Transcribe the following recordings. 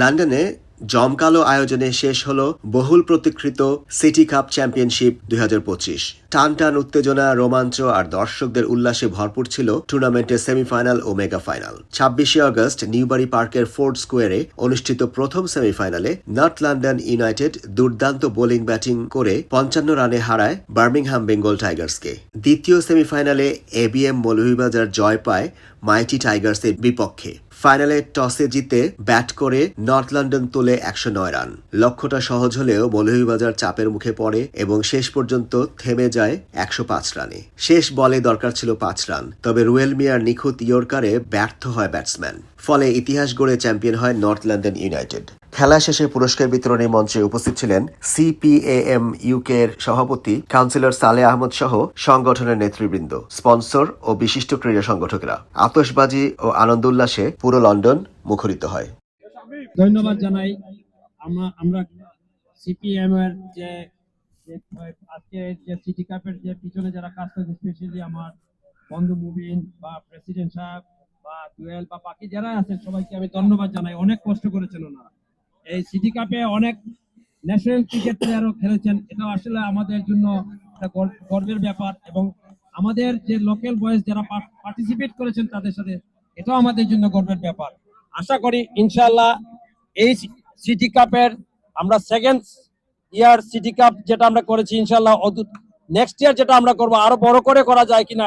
লন্ডনে জমকালো আয়োজনে শেষ হলো বহুল প্রতীক্ষিত সিটি কাপ চ্যাম্পিয়নশিপ দুই হাজার পঁচিশ। টান টান উত্তেজনা, রোমাঞ্চ আর দর্শকদের উল্লাসে ভরপুর ছিল টুর্নামেন্টের সেমিফাইনাল ও মেগা ফাইনাল। ছাব্বিশে আগস্ট নিউবারি পার্কের ফোর্ট স্কোয়ারে অনুষ্ঠিত প্রথম সেমিফাইনালে নর্থ লন্ডন ইউনাইটেড দুর্দান্ত বোলিং ব্যাটিং করে পঞ্চান্ন রানে হারায় বার্মিংহাম বেঙ্গল টাইগার্সকে। দ্বিতীয় সেমিফাইনালে এবিএম মৌলভীবাজার জয় পায় মাইটি টাইগার্সের বিপক্ষে। ফাইনালে টসে জিতে ব্যাট করে নর্থ লন্ডন তোলে একশো নয় রান। লক্ষ্যটা সহজ হলেও মৌলভীবাজার চাপের মুখে পড়ে এবং শেষ পর্যন্ত থেমে যায় একশো পাঁচ রানে। শেষ বলে দরকার ছিল পাঁচ রান, তবে রুয়েল মিয়ার নিখুঁত ইয়র্কারে ব্যর্থ হয় ব্যাটসম্যান। ফলে ইতিহাস গড়ে চ্যাম্পিয়ন হয় নর্থ লন্ডন ইউনাইটেড। খেলা শেষে পুরস্কার বিতরণী মঞ্চে উপস্থিত ছিলেন সিপিএএম ইউকে এর সভাপতি কাউন্সিলর সালে আহমদ সহ সংগঠনের নেতৃবৃন্দ, স্পন্সর ও বিশিষ্ট ক্রীড়া সংগঠকরা। আতশবাজি ও আনন্দ উল্লাসে পুরো লন্ডন মুখরিত হয়। ধন্যবাদ জানাই। আমরা আমরা সিপিএম এর যে আজকে যে সিটি কাপের যে পিছনে যারা কাজ করেছে স্পেশালি আমার বন্ধু মুবিন বা প্রেসিডেন্ট সাহেব বা জুয়েল বা বাকি যারা আছে সবাইকে আমি ধন্যবাদ জানাই। অনেক কষ্ট করেছেন ওনারা। এই সিটি কাপে অনেক ন্যাশনাল ক্রিকেট প্লেয়ারও খেলেছেন। এটা আসলে আমাদের জন্য গর্বের ব্যাপার এবং আমাদের যে লোকাল বয়েজ যারা পার্টিসিপেট করেছেন তাদের সাথে এটাও আমাদের জন্য গর্বের ব্যাপার। আশা করি ইনশাল্লাহ এই সিটি কাপের আমরা সেকেন্ড ইয়ার সিটি কাপ যেটা আমরা করেছি ইনশাআল্লাহ নেক্সট ইয়ার যেটা আমরা করব, আরও বড় করে করা যায় কিনা?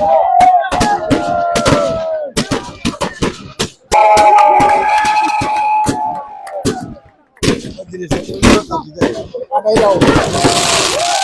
Abre aí, ó.